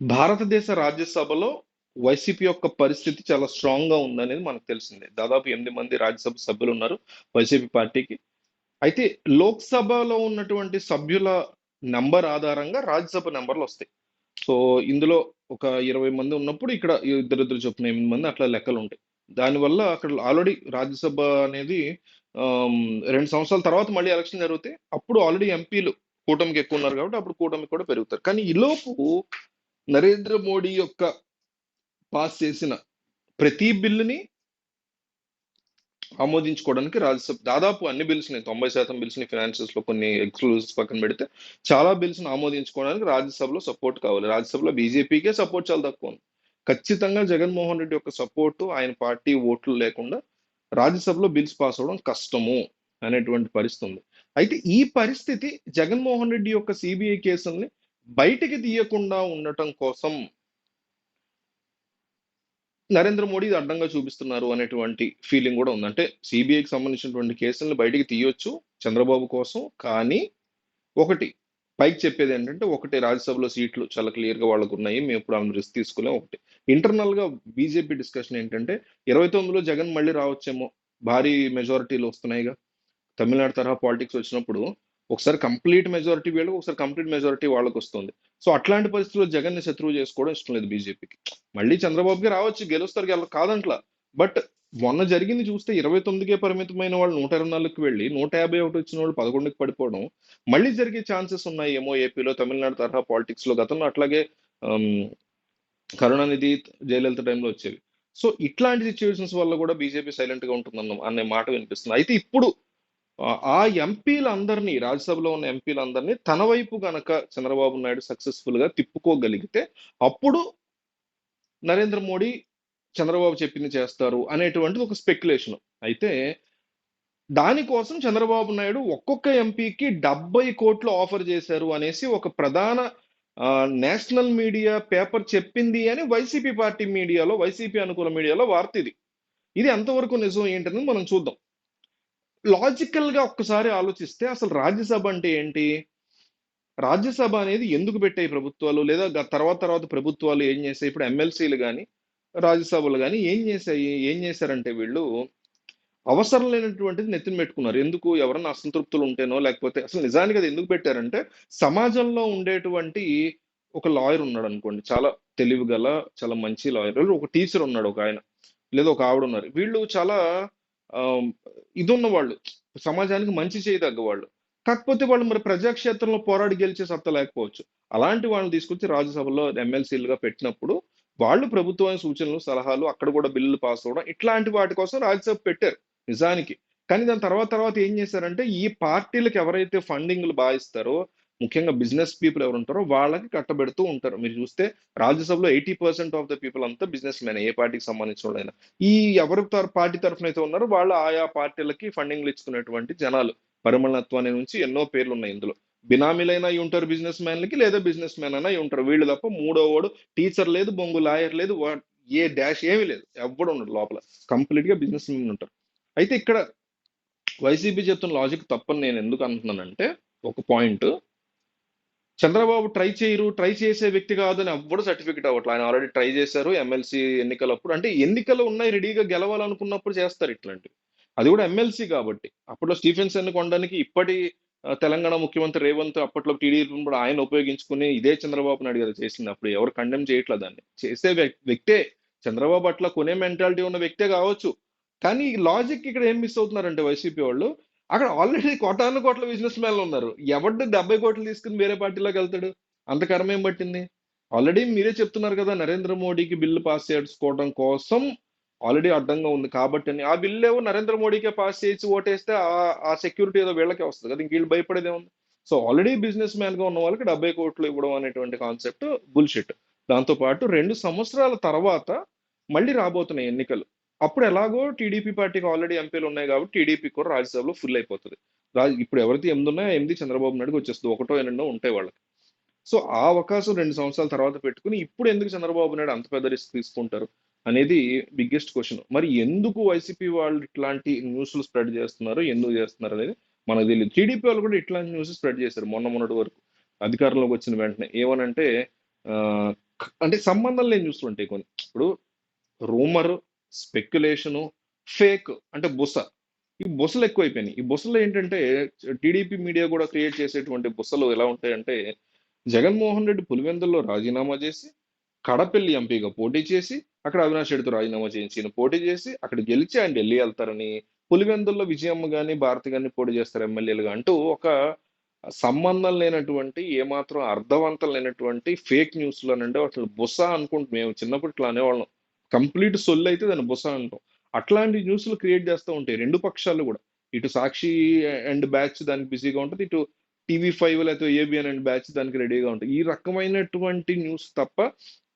భారతదేశ రాజ్యసభలో వైసీపీ యొక్క పరిస్థితి చాలా స్ట్రాంగ్గా ఉందనేది మనకు తెలిసిందే. దాదాపు ఎనిమిది మంది రాజ్యసభ సభ్యులు ఉన్నారు వైసీపీ పార్టీకి. అయితే లోక్సభలో ఉన్నటువంటి సభ్యుల నంబర్ ఆధారంగా రాజ్యసభ నెంబర్లు వస్తాయి. సో ఇందులో ఒక ఇరవై మంది ఉన్నప్పుడు ఇక్కడ ఇద్దరిద్దరు చొప్పున ఎనిమిది మంది అట్లా లెక్కలు ఉంటాయి. దానివల్ల అక్కడ ఆల్రెడీ రాజ్యసభ అనేది రెండు సంవత్సరాల తర్వాత మళ్ళీ ఎలక్షన్ జరిగితే అప్పుడు ఆల్రెడీ ఎంపీలు కూటమికి ఎక్కువ ఉన్నారు కాబట్టి అప్పుడు కూటమికి కూడా పెరుగుతారు. కానీ ఈలోపు నరేంద్ర మోడీ యొక్క పాస్ చేసిన ప్రతి బిల్లుని ఆమోదించుకోవడానికి రాజ్యసభ దాదాపు అన్ని బిల్స్ని తొంభై శాతం బిల్స్ని లో కొన్ని ఎక్స్క్లూజివ్స్ పక్కన పెడితే చాలా బిల్స్ని ఆమోదించుకోవడానికి రాజ్యసభలో సపోర్ట్ కావాలి. రాజ్యసభలో బీజేపీకే సపోర్ట్ చాలా తక్కువ ఉంది. ఖచ్చితంగా జగన్మోహన్ రెడ్డి యొక్క సపోర్టు ఆయన పార్టీ ఓట్లు లేకుండా రాజ్యసభలో బిల్స్ పాస్ అవ్వడం కష్టము అనేటువంటి పరిస్థితి ఉంది. అయితే ఈ పరిస్థితి జగన్మోహన్ రెడ్డి యొక్క సిబిఐ కేసుల్ని బయటికి తీయకుండా ఉండటం కోసం నరేంద్ర మోడీ ఇది అడ్డంగా చూపిస్తున్నారు అనేటువంటి ఫీలింగ్ కూడా ఉంది. అంటే సిబిఐకి సంబంధించినటువంటి కేసులను బయటికి తీయొచ్చు చంద్రబాబు కోసం. కానీ ఒకటి పైకి చెప్పేది ఏంటంటే ఒకటి రాజ్యసభలో సీట్లు చాలా క్లియర్గా వాళ్ళకు ఉన్నాయి. మేము ఇప్పుడు ఆమె రిస్క్ తీసుకోలేం ఒకటి ఇంటర్నల్గా బీజేపీ డిస్కషన్ ఏంటంటే ఇరవై తొమ్మిదిలో జగన్ మళ్ళీ రావచ్చేమో. భారీ మెజారిటీలు వస్తున్నాయిగా. తమిళనాడు తరహా పాలిటిక్స్ వచ్చినప్పుడు ఒకసారి కంప్లీట్ మెజారిటీ వీళ్ళకి ఒకసారి కంప్లీట్ మెజారిటీ వాళ్ళకి వస్తుంది. సో అట్లాంటి పరిస్థితుల్లో జగన్ని శత్రువు చేసుకోవడం ఇష్టం లేదు బీజేపీకి మళ్ళీ చంద్రబాబుకి రావచ్చు గెలుస్తారు గెల కాదంట్లా. బట్ మొన్న జరిగింది చూస్తే ఇరవై తొమ్మిదికే పరిమితమైన వాళ్ళు నూట ఇరవై నాలుగుకి వెళ్ళి నూట యాభై ఒకటి వచ్చిన వాళ్ళు పదకొండుకి పడిపోవడం మళ్ళీ జరిగే ఛాన్సెస్ ఉన్నాయి. ఏమో ఏపీలో తమిళనాడు తరహా పాలిటిక్స్లో గతంలో అట్లాగే కరుణానిధి జయలలిత టైంలో వచ్చేవి. సో ఇట్లాంటి సిచ్యువేషన్స్ వల్ల కూడా బీజేపీ సైలెంట్గా ఉంటుందన్న అనే మాట వినిపిస్తుంది. అయితే ఇప్పుడు ఆ ఎంపీలందరినీ రాజ్యసభలో ఉన్న ఎంపీలందరినీ తన వైపు గనక చంద్రబాబు నాయుడు సక్సెస్ఫుల్గా తిప్పుకోగలిగితే అప్పుడు నరేంద్ర మోడీ చంద్రబాబు చెప్పింది చేస్తారు అనేటువంటిది ఒక స్పెక్యులేషన్ అయితే దానికోసం చంద్రబాబు నాయుడు ఒక్కొక్క ఎంపీకి డెబ్బై కోట్లు ఆఫర్ చేశారు అనేసి ఒక ప్రధాన నేషనల్ మీడియా పేపర్ చెప్పింది అని వైసీపీ పార్టీ మీడియాలో వైసీపీ అనుకూల మీడియాలో వార్త ఇది. ఇది ఎంతవరకు నిజం ఏంటనేది మనం చూద్దాం. లాజికల్గా ఒక్కసారి ఆలోచిస్తే అసలు రాజ్యసభ అంటే ఏంటి? రాజ్యసభ అనేది ఎందుకు పెట్టాయి ప్రభుత్వాలు? లేదా తర్వాత తర్వాత ప్రభుత్వాలు ఏం చేశాయి? ఇప్పుడు ఎమ్మెల్సీలు కానీ రాజ్యసభలు కానీ ఏం చేశాయి? ఏం చేశారంటే వీళ్ళు అవసరం లేనటువంటిది నెత్తిన పెట్టుకున్నారు. ఎందుకు? ఎవరన్నా అసంతృప్తులు ఉంటేనో లేకపోతే అసలు నిజానికి అది ఎందుకు పెట్టారంటే సమాజంలో ఉండేటువంటి ఒక లాయర్ ఉన్నాడు అనుకోండి. చాలా తెలివి గల చాలా మంచి లాయర్. ఒక టీచర్ ఉన్నాడు ఒక ఆయన. లేదా ఒక ఆవిడ ఉన్నారు. వీళ్ళు చాలా ఇది ఉన్న వాళ్ళు సమాజానికి మంచి చేయదగ్గ వాళ్ళు. కాకపోతే వాళ్ళు మరి ప్రజాక్షేత్రంలో పోరాడి గెలిచే సత్తా లేకపోవచ్చు. అలాంటి వాళ్ళని తీసుకొచ్చి రాజ్యసభలో ఎమ్మెల్సీలుగా పెట్టినప్పుడు వాళ్ళు ప్రభుత్వం సూచనలు సలహాలు అక్కడ కూడా బిల్లులు పాస్ అవ్వడం ఇట్లాంటి వాటి కోసం రాజ్యసభ పెట్టారు నిజానికి. కానీ దాని తర్వాత తర్వాత ఏం చేశారంటే ఈ పార్టీలకు ఎవరైతే ఫండింగ్లు భావిస్తారో ముఖ్యంగా బిజినెస్ పీపుల్ ఎవరు ఉంటారో వాళ్ళకి కట్టబెడుతూ ఉంటారు. మీరు చూస్తే రాజ్యసభలో eighty percent of the people అంతా బిజినెస్ మెన్ ఏ పార్టీకి సంబంధించిన వాళ్ళైనా. ఈ ఎవరి పార్టీ తరఫున అయితే ఉన్నారో వాళ్ళు ఆయా పార్టీలకి ఫండింగ్లు ఇచ్చుకునేటువంటి జనాలు. పరిమళత్వాన్ని నుంచి ఎన్నో పేర్లు ఉన్నాయి ఇందులో. బినామీలైనా అయి ఉంటారు బిజినెస్ మ్యాన్లకి లేదా బిజినెస్ మ్యాన్ అయినా అయి ఉంటారు. వీళ్ళు తప్ప మూడో వాడు టీచర్ లేదు బొంగు లాయర్ లేదు వా- ఏ డాష్ ఏమీ లేదు. ఎవ్వడు ఉండడు లోపల. కంప్లీట్గా బిజినెస్ మ్యాన్ ఉంటారు. అయితే ఇక్కడ వైసీపీ చెప్తున్న లాజిక్ తప్పని నేను ఎందుకు అంటున్నానంటే ఒక పాయింట్ చంద్రబాబు ట్రై చేయరు ట్రై చేసే వ్యక్తి కాదని ఎవ్వడు సర్టిఫికెట్ అవ్వట్లేదు ఆయన ఆల్రెడీ ట్రై చేశారు ఎమ్మెల్సీ ఎన్నికలప్పుడు. అంటే ఎన్నికలు ఉన్నాయి రెడీగా గెలవాలనుకున్నప్పుడు చేస్తారు ఇట్లాంటివి. అది కూడా ఎమ్మెల్సీ కాబట్టి. అప్పట్లో స్టీఫెన్సన్ కొనడానికి ఇప్పటి తెలంగాణ ముఖ్యమంత్రి రేవంత్ అప్పట్లో టీడీపీ కూడా ఆయన ఉపయోగించుకుని ఇదే చంద్రబాబు నాయుడు గారు చేసింది. అప్పుడు ఎవరు కండెమ్ చేయట్లేదు దాన్ని. చేసే వ్యక్తే. చంద్రబాబు అట్లా కొనే మెంటాలిటీ ఉన్న వ్యక్తే కావచ్చు. కానీ లాజిక్ ఇక్కడ ఏం మిస్ అవుతున్నారంటే వైసీపీ వాళ్ళు అక్కడ ఆల్రెడీ కోటాను కోట్ల బిజినెస్ మ్యాన్లు ఉన్నారు. ఎవడు డెబ్బై కోట్లు తీసుకుని వేరే పార్టీలోకి వెళ్తాడు? అంత కర్మ ఏం పట్టింది? ఆల్రెడీ మీరే చెప్తున్నారు కదా నరేంద్ర మోడీకి బిల్లు పాస్ చేసుకోవడం కోసం ఆల్రెడీ అడ్డంగా ఉంది కాబట్టి అని. ఆ బిల్లు ఏవో నరేంద్ర మోడీకే పాస్ చేసి ఓటేస్తే ఆ- ఆ సెక్యూరిటీ ఏదో వీళ్ళకే వస్తుంది కదా ఇంక వీళ్ళు భయపడేదే ఉంది సో ఆల్రెడీ బిజినెస్ మ్యాన్గా ఉన్న వాళ్ళకి డెబ్బై కోట్లు ఇవ్వడం అనేటువంటి కాన్సెప్ట్ బుల్షిట్ దాంతో పాటు రెండు సంవత్సరాల తర్వాత మళ్ళీ రాబోతున్నాయి ఎన్నికలు. అప్పుడు ఎలాగో టీడీపీ పార్టీకి ఆల్రెడీ ఎంపీలు ఉన్నాయి కాబట్టి టీడీపీ కూడా రాజ్యసభలో ఫుల్ అయిపోతుంది. రాజ్ ఇప్పుడు ఎవరైతే ఎనిమిది ఉన్నాయో ఎనిమిది చంద్రబాబు నాయుడుకి వచ్చేస్తుంది ఒకటో ఎన్నెండో ఉంటాయి వాళ్ళకి. సో ఆ అవకాశం రెండు సంవత్సరాల తర్వాత పెట్టుకుని ఇప్పుడు ఎందుకు చంద్రబాబు నాయుడు అంత పెద్ద రిస్క్ తీసుకుంటారు అనేది బిగ్గెస్ట్ క్వశ్చన్ మరి ఎందుకు వైసీపీ వాళ్ళు ఇట్లాంటి న్యూస్లు స్ప్రెడ్ చేస్తున్నారు ఎందుకు చేస్తున్నారు అనేది మనకు తెలియదు టీడీపీ వాళ్ళు కూడా ఇట్లాంటి న్యూస్ స్ప్రెడ్ చేశారు మొన్న మొన్నటి వరకు. అధికారంలోకి వచ్చిన వెంటనే ఏమనంటే అంటే సంబంధం లేని న్యూస్లు ఉంటాయి కొన్ని. ఇప్పుడు రూమర్ స్పెక్యులేషను ఫేక్ అంటే బుస. ఈ బుసలు ఎక్కువైపోయినాయి. ఈ బుసలు ఏంటంటే టీడీపీ మీడియా కూడా క్రియేట్ చేసేటువంటి బుసలు ఎలా ఉంటాయంటే జగన్మోహన్ రెడ్డి పులివెందుల్లో రాజీనామా చేసి కడపల్లి ఎంపీగా పోటీ చేసి అక్కడ అవినాష్ రెడ్డితో రాజీనామా చేయించి పోటీ చేసి అక్కడ గెలిచి ఆయన ఢిల్లీ వెళ్తారని పులివెందుల్లో విజయమ్మ కానీ భారతి కానీ పోటీ చేస్తారు ఎమ్మెల్యేలుగా అంటూ ఒక సంబంధం లేనటువంటి ఏమాత్రం అర్థవంతం లేనటువంటి ఫేక్ న్యూస్లో అంటే అసలు బుస అనుకుంటు మేము చిన్నప్పుడు ఇట్లా అనేవాళ్ళం కంప్లీట్ సొల్లు అయితే దాన్ని బుస అంటాం అట్లాంటి న్యూస్లు క్రియేట్ చేస్తూ ఉంటాయి. రెండు పక్షాలు కూడా. ఇటు సాక్షి అండ్ బ్యాచ్ దానికి బిజీగా ఉంటుంది. ఇటు టీవీ ఫైవ్ లేకపోతే ఏబిఎన్ అండ్ బ్యాచ్ దానికి రెడీగా ఉంటుంది. ఈ రకమైనటువంటి న్యూస్ తప్ప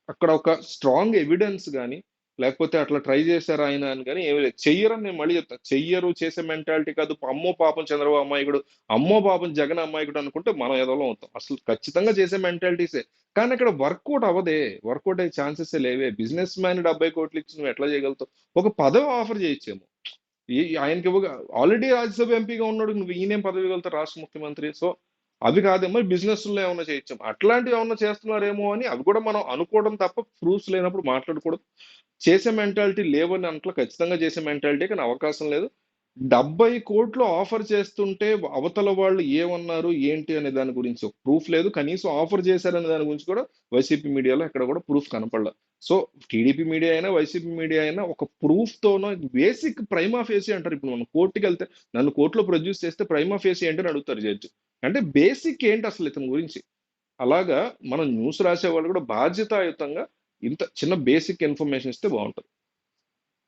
అక్కడ ఒక స్ట్రాంగ్ ఎవిడెన్స్ కానీ లేకపోతే అట్లా ట్రై చేశారు ఆయన అని కానీ ఏమి లేదు. చెయ్యరని నేను మళ్ళీ చెప్తాను చెయ్యరు చేసే మెంటాలిటీ కాదు. అమ్మో పాపం చంద్రబాబు అమ్మాయికుడు అమ్మో పాపం జగన్ అమ్మాయికుడు అనుకుంటే మనం ఏదోలో అవుతాం. అసలు ఖచ్చితంగా చేసే మెంటాలిటీసే. కానీ ఇక్కడ వర్కౌట్ అవ్వదే. వర్కౌట్ అయ్యే ఛాన్సెస్ లేవే. బిజినెస్ మ్యాన్ డెబ్బై కోట్లు ఇచ్చి నువ్వు ఎట్లా చేయగలుగుతావు? ఒక పదవి ఆఫర్ చేయొచ్చేమో. ఆయనకి ఆల్రెడీ రాజ్యసభ ఎంపీగా ఉన్నాడు. నువ్వు ఈయనేం పదవి వెళ్తావు రాష్ట్ర ముఖ్యమంత్రి. సో అవి కాదేమో బిజినెస్లో ఏమైనా చేయొచ్చు. అట్లాంటివి ఏమైనా చేస్తున్నారేమో అని అవి కూడా మనం అనుకోవడం తప్ప ప్రూఫ్స్ లేనప్పుడు మాట్లాడకూడదు. చేసే మెంటాలిటీ లేవని అంట్లో ఖచ్చితంగా చేసే మెంటాలిటీ కానీ అవకాశం లేదు. డెబ్బై కోట్లు ఆఫర్ చేస్తుంటే అవతల వాళ్ళు ఏమన్నారు ఏంటి అనే దాని గురించి ప్రూఫ్ లేదు. కనీసం ఆఫర్ చేశారనే దాని గురించి కూడా వైసీపీ మీడియాలో ఎక్కడ కూడా ప్రూఫ్ కనపడలేదు సో టీడీపీ మీడియా అయినా వైసీపీ మీడియా అయినా ఒక ప్రూఫ్ తోనో బేసిక్ ప్రైమా ఫేసి అంటారు. ఇప్పుడు మనం కోర్టుకి వెళ్తే నన్ను కోర్టులో ప్రొడ్యూస్ చేస్తే ప్రైమా ఫేసి ఏంటని అడుగుతారు జడ్జి. అంటే బేసిక్ ఏంటి అసలు ఇతని గురించి? అలాగా మనం న్యూస్ రాసే వాళ్ళు కూడా బాధ్యతాయుతంగా ఇంత చిన్న బేసిక్ ఇన్ఫర్మేషన్ ఇస్తే బాగుంటుంది.